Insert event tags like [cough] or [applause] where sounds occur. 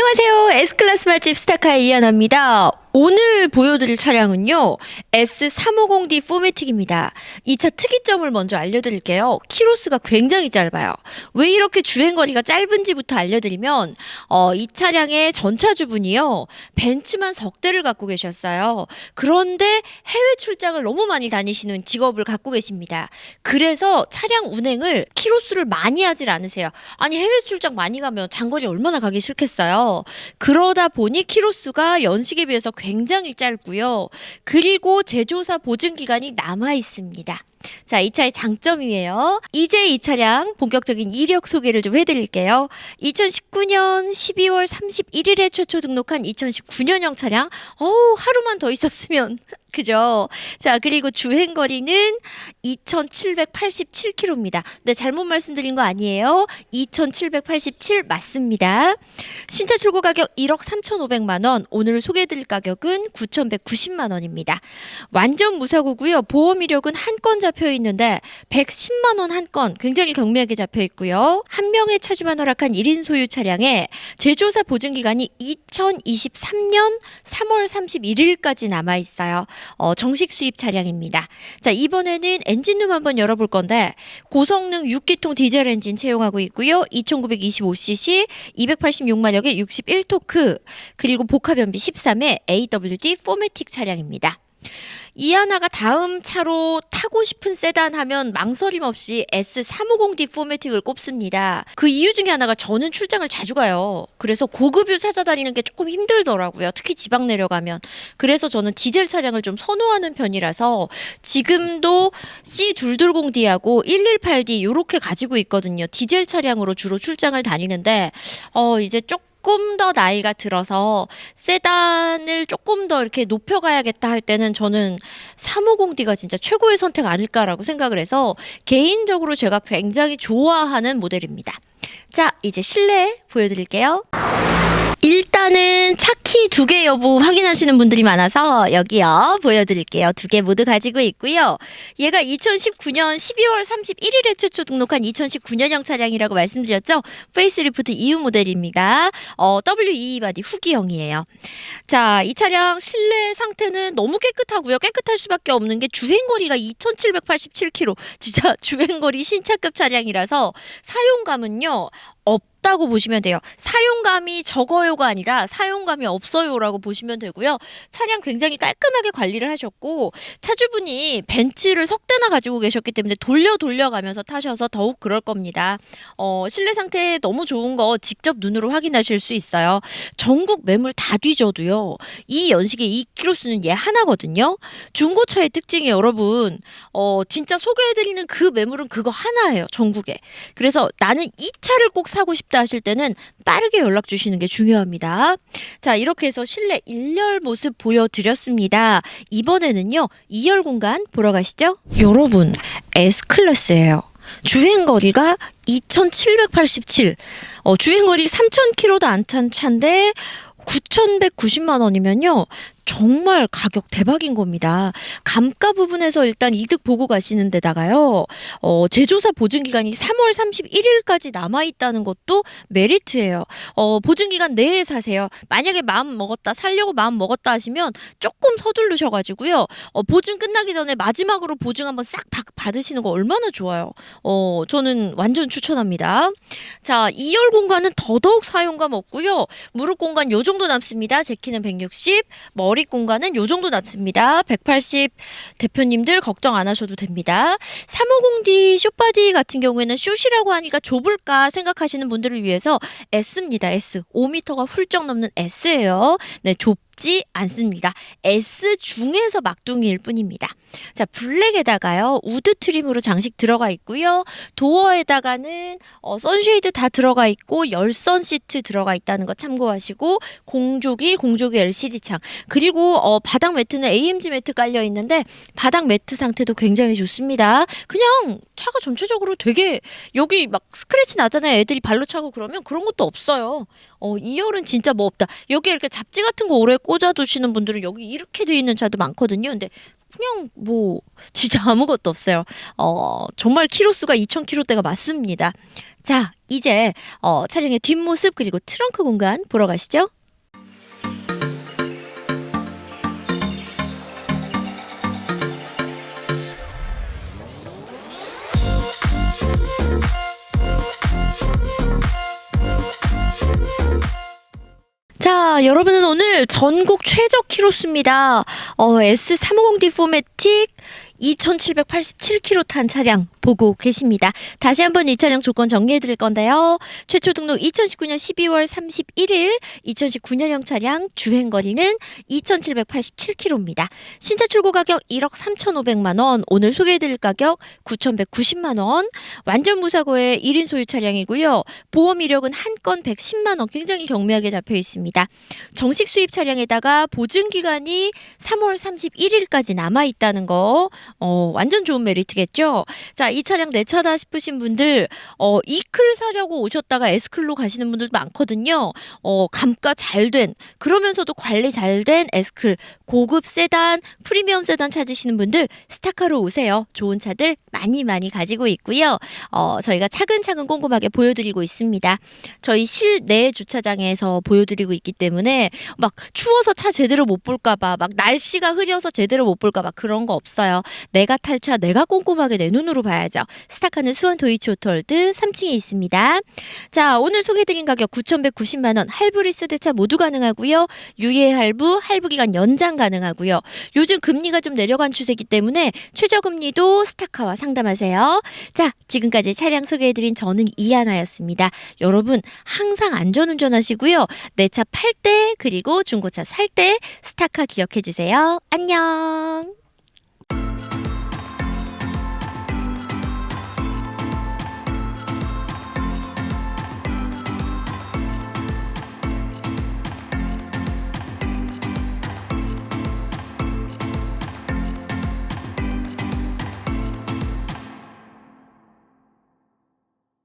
안녕하세요. S클래스 맛집 스타카의 이하나입니다. 오늘 보여드릴 차량은요. S350D 포매틱입니다. 이 차 특이점을 먼저 알려드릴게요. 키로수가 굉장히 짧아요. 왜 이렇게 주행거리가 짧은지부터 알려드리면 어, 이 차량의 전차주분이요. 벤츠만 석 대를 갖고 계셨어요. 그런데 해외 출장을 너무 많이 다니시는 직업을 갖고 계십니다. 그래서 차량 운행을 키로수를 많이 하질 않으세요. 아니 해외 출장 많이 가면 장거리 얼마나 가기 싫겠어요. 그러다 보니 키로수가 연식에 비해서 굉장히 짧고요. 그리고 제조사 보증 기간이 남아 있습니다. 자, 이 차의 장점이에요. 이제 이 차량 본격적인 이력 소개를 좀 해드릴게요. 2019년 12월 31일에 최초 등록한 2019년형 차량. 어우, 하루만 더 있었으면. [laughs] 그죠? 자, 그리고 주행 거리는 2,787km입니다. 네, 잘못 말씀드린 거 아니에요. 2,787 맞습니다. 신차 출고 가격 1억 3,500만 원. 오늘 소개해 드릴 가격은 9,190만 원입니다. 완전 무사고고요. 보험 이력은 한 건 잡혀 있는데 110만 원 한 건 굉장히 경미하게 잡혀 있고요. 한 명의 차주만 허락한 1인 소유 차량에 제조사 보증 기간이 2023년 3월 31일까지 남아 있어요. 어, 정식 수입 차량입니다. 자, 이번에는 엔진룸 한번 열어볼 건데 고성능 6기통 디젤 엔진 채용하고 있고요. 2925cc 286마력의 61토크 그리고 복합 연비 13의 AWD 포매틱 차량입니다. 이 하나가 다음 차로 타고 싶은 세단 하면 망설임 없이 S350D 포매틱을 꼽습니다. 그 이유 중에 하나가 저는 출장을 자주 가요. 그래서 고급유 찾아다니는 게 조금 힘들더라고요. 특히 지방 내려가면. 그래서 저는 디젤 차량을 좀 선호하는 편이라서 지금도 C220D하고 118D 요렇게 가지고 있거든요. 디젤 차량으로 주로 출장을 다니는데 어 이제 조금 조금 더 나이가 들어서 세단을 조금 더 이렇게 높여가야겠다 할 때는 저는 350D가 진짜 최고의 선택 아닐까라고 생각을 해서 개인적으로 제가 굉장히 좋아하는 모델입니다. 자, 이제 실내 보여드릴게요. 일단은 차키 두 개 여부 확인하시는 분들이 많아서 여기요 보여드릴게요. 두 개 모두 가지고 있고요. 얘가 2019년 12월 31일에 최초 등록한 2019년형 차량이라고 말씀드렸죠. 페이스리프트 EU 모델입니다. 어, WE 바디 후기형이에요. 자, 이 차량 실내 상태는 너무 깨끗하고요. 깨끗할 수밖에 없는 게 주행거리가 2,787km. 진짜 [laughs] 주행거리 신차급 차량이라서 사용감은요. 없다고 보시면 돼요. 사용감이 적어요가 아니라 사용감이 없어요라고 보시면 되고요. 차량 굉장히 깔끔하게 관리를 하셨고 차주분이 벤츠를 석 대나 가지고 계셨기 때문에 돌려 돌려가면서 타셔서 더욱 그럴 겁니다. 어, 실내 상태 너무 좋은 거 직접 눈으로 확인하실 수 있어요. 전국 매물 다 뒤져도요. 이 연식의 이 키로수는 얘 하나거든요. 중고차의 특징이 여러분 어, 진짜 소개해드리는 그 매물은 그거 하나예요. 전국에. 그래서 나는 이 차를 꼭 사고 싶다 하실 때는 빠르게 연락 주시는 게 중요합니다. 자, 이렇게 해서 실내 1열 모습 보여드렸습니다. 이번에는요, 2열 공간 보러 가시죠. 여러분, S클래스예요. 주행거리가 2,787. 어, 주행거리 3,000km도 안 찬 차인데 9,190만 원이면요. 정말 가격 대박인 겁니다. 감가 부분에서 일단 이득 보고 가시는 데다가요. 어, 제조사 보증 기간이 3월 31일까지 남아 있다는 것도 메리트예요. 어, 보증 기간 내에 사세요. 만약에 마음 먹었다 살려고 마음 먹었다 하시면 조금 서두르셔 가지고요. 어, 보증 끝나기 전에 마지막으로 보증 한번 싹 받으시는 거 얼마나 좋아요. 어, 저는 완전 추천합니다. 자, 2열 공간은 더더욱 사용감 없고요. 무릎 공간 요 정도 남습니다. 제 키는 160, 머리 머릿 공간은 요 정도 남습니다. 180 대표님들 걱정 안 하셔도 됩니다. 350D 쇼바디 같은 경우에는 숏이라고 하니까 좁을까 생각하시는 분들을 위해서 S입니다. S. 5m가 훌쩍 넘는 S예요. 네, 좁 좁지 않습니다. S 중에서 막둥이일 뿐입니다. 자, 블랙에다가요. 우드 트림으로 장식 들어가 있고요. 도어에다가는 어, 선쉐이드 다 들어가 있고 열선 시트 들어가 있다는 거 참고하시고 공조기, 공조기 LCD 창 그리고 어, 바닥 매트는 AMG 매트 깔려 있는데 바닥 매트 상태도 굉장히 좋습니다. 그냥 차가 전체적으로 되게 여기 막 스크래치 나잖아요. 애들이 발로 차고 그러면 그런 것도 없어요. 어, 2열은 진짜 뭐 없다. 여기 이렇게 잡지 같은 거 오래 꽂아두시는 분들은 여기 이렇게 돼 있는 차도 많거든요. 근데 그냥 뭐 진짜 [laughs] 아무것도 없어요. 어, 정말 키로수가 2,000km대가 맞습니다. 자, 이제 어, 차량의 뒷모습 그리고 트렁크 공간 보러 가시죠. 자, 여러분은 오늘 전국 최저 키로수입니다. 어, S350D 포매틱 2,787km 탄 차량 보고 계십니다. 다시 한번 이 차량 조건 정리해 드릴 건데요. 최초 등록 2019년 12월 31일 2019년형 차량 주행 거리는 2,787km입니다. 신차 출고 가격 1억 3,500만 원, 오늘 소개해 드릴 가격 9,190만 원. 완전 무사고의 1인 소유 차량이고요. 보험 이력은 한 건 110만 원 굉장히 경미하게 잡혀 있습니다. 정식 수입 차량에다가 보증 기간이 3월 31일까지 남아 있다는 거 어, 완전 좋은 메리트겠죠. 자, 이 차량 내 차다 싶으신 분들 어, 이클 사려고 오셨다가 S클로 가시는 분들도 많거든요. 어, 감가 잘 된 그러면서도 관리 잘 된 S클 고급 세단, 프리미엄 세단 찾으시는 분들 스타카로 오세요. 좋은 차들 많이 많이 가지고 있고요. 어, 저희가 차근차근 꼼꼼하게 보여드리고 있습니다. 저희 실내 주차장에서 보여드리고 있기 때문에 막 추워서 차 제대로 못 볼까봐 막 날씨가 흐려서 제대로 못 볼까봐 그런 거 없어요. 내가 탈차 내가 꼼꼼하게 내 눈으로 봐야죠. 스타카는 수원 도이치 오토월드 3층에 있습니다. 자 오늘 소개드린 가격 9,190만 원 할부 리스트차 모두 가능하고요. 유예 할부 할부 기간 연장 가능하고요. 요즘 금리가 좀 내려간 추세이기 때문에 최저 금리도 스타카와 상담하세요. 자 지금까지 차량 소개해드린 저는 이하나였습니다. 여러분 항상 안전운전 하시고요. 내 차 팔 때 그리고 중고차 살 때 스타카 기억해 주세요. 안녕.